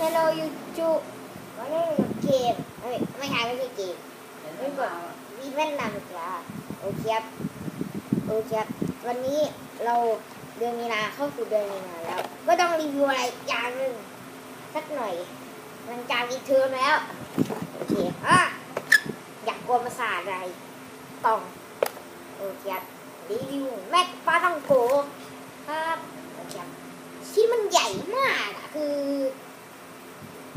Hello YouTube วันนี้อยู่เกมเอ้ยไม่ใช่ไม่ใช่เกมไม่เปิดวีแว่นนำจ้าโอเคครับโอเคครับวันนี้เราเดือนมีนาเข้าสู่เดือนมีนาแล้ว ก็ต้องรีวิวอะไรอย่างหนึ่งสักหน่อยหลังจากอีกเทอมแล้วโอเคอะอยากกวนประสาทอะไรต้องโอเคครับรีวิวแม็กปลาต้องโกครับโอเคครับที่มันใหญ่มากอะคือ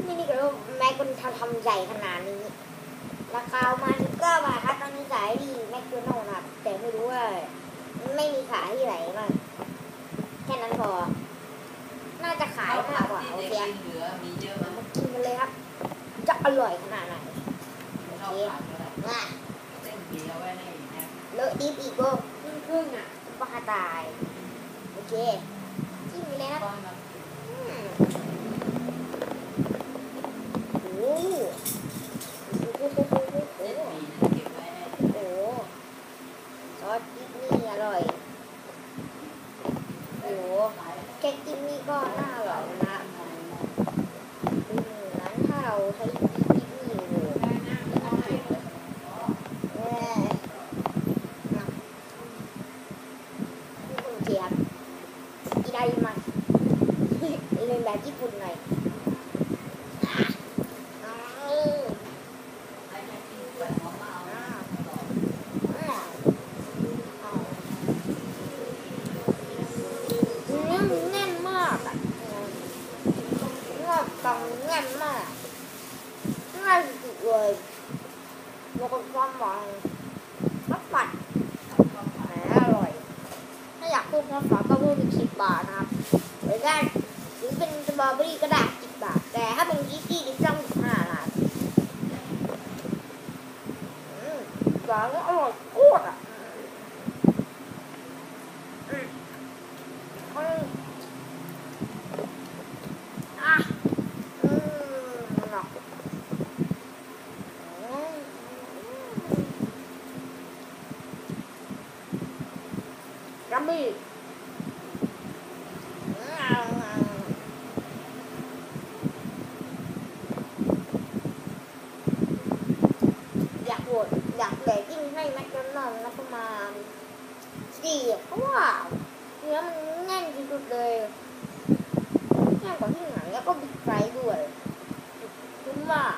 นี่นี่ก็รู้แม็กมันทำทำใหญ่ขนาดนี้ ราคาประมาณก็บาทครับตอนนี้ขายที่แมคโดนัลด์นะครับ แต่ไม่รู้ว่า ไม่มีขายที่ไหนบ้างแค่นั้นพอ น่าจะขายมากกว่าโอเด็กเคกินเหลือมีเยอะมั้ยมากินกันเลยครับ จะอร่อยขนาดไหนชอบขายก็ได้มาเส้นเกี๊ยวไว้ในแอปเลอะดิฟอีกก็ครึ่งครึ่งอะบ้าตาย โอเคจิ้มไปเลยครับก้อนมัน อืมโอ้โหโอ้โหโอ้โหโอ้โห เส้น โอ้ ห โห มี่นะเก็บไว้ใน โอ้โหซอสดิสนี่อร่อย โอ้โห ขาย แค่ ก็น่าอร่อยนะอืมงั้นถ้าเราใช้ที่นี่นะเอาให้แย่นะนี่คุณเจียบอีได้มาเรียนแบบญี่ปุ่นหน่อยอะอืม ใครจะกินแบบของมาเอานะต่อ อะเอาเนื้อมันแน่นมากอะเฟังแน่นมากง่ายสุดเลยแล้วก็ความหวานรับปัดแหมอร่อย ถ้าอยากพิ่มความหวานก็เพิ่มเป็นสิบบาทนะครับหรือได้หรือเป็นสตรอเบอรี่ก็ได้สิบบาท แต่ถ้าเป็นกิ๊กกี้ต้องสิบห้าบาทอืมหวานอร่อยโคตรอะอืมอืมอะอืมเนาะอืม บี้อยากโหวตอยากแบกยิ่งให้แมคโดนัลด์นะประมาณสี่เพราะว่าเนื้อมันแน่นที่สุดเลยแน่นกว่าที่ไหนแล้วก็บิ๊กไซส์ด้วยคุ้มมาก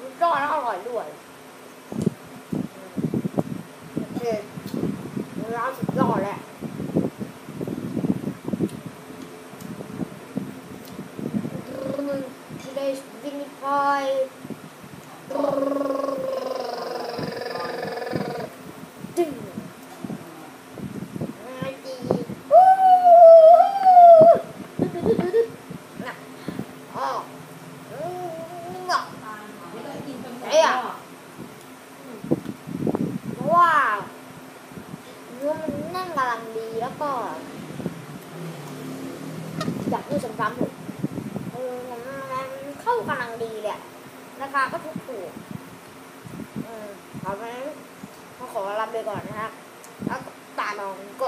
มันก็แล้วอร่อยด้วยโอเค ร้านสุดยอดแหละได้วินิฟายดึงมาดีวู้ดึ๊ดดึ๊ดดึ๊ดดึ๊ดน่ะอ๋ออืมน่ะ ไม่ต้องกินจน หมดว้าวเนื้อมันแน่นกำลังดีแล้วก็อยากดูซ้ำๆเลยเออมันมันเข้า กำลังดีเลยอะราคาก็ถูกถูกๆอืมขอไปขอรับไปก่อนนะครับ แล้วตาลองก็